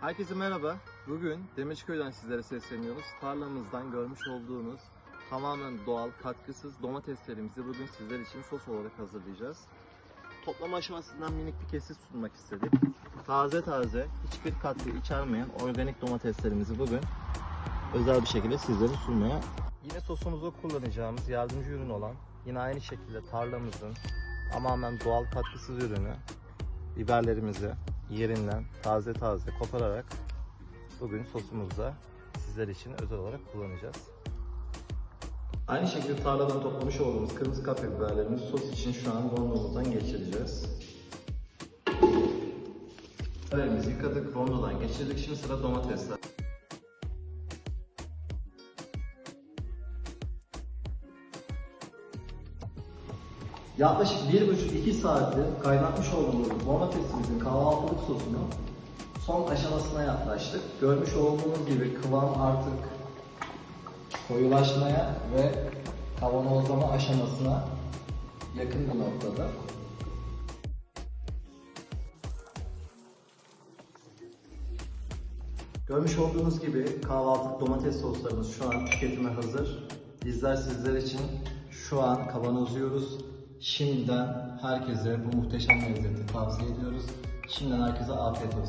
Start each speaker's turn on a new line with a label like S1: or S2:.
S1: Herkese merhaba. Bugün Demirçköy'den sizlere sesleniyoruz. Tarlamızdan görmüş olduğunuz tamamen doğal, katkısız domateslerimizi bugün sizler için sos olarak hazırlayacağız. Toplama aşamasından minik bir kesit sunmak istedik. Taze taze, hiçbir katkı içermeyen organik domateslerimizi bugün özel bir şekilde sizlere sunmaya. Yine sosumuzu kullanacağımız yardımcı ürün olan, yine aynı şekilde tarlamızın tamamen doğal katkısız ürünü biberlerimizi yerinden taze taze kopararak bugün sosumuzda sizler için özel olarak kullanacağız. Aynı şekilde tarladan toplamış olduğumuz kırmızı kapya biberlerimizi sos için şu an rondomuzdan geçireceğiz. Biberlerimizi yıkadık, rondodan geçirdik. Şimdi sıra domatesler. Yaklaşık 1,5-2 saattir kaynatmış olduğumuz domatesimizin kahvaltılık sosunu son aşamasına yaklaştık. Görmüş olduğunuz gibi kıvam artık koyulaşmaya ve kavanozlama aşamasına yakın bir noktada. Görmüş olduğunuz gibi kahvaltılık domates soslarımız şu an tüketime hazır. Bizler sizler için şu an kavanozluyoruz. Şimdiden herkese bu muhteşem lezzeti tavsiye ediyoruz. Şimdiden herkese afiyet olsun.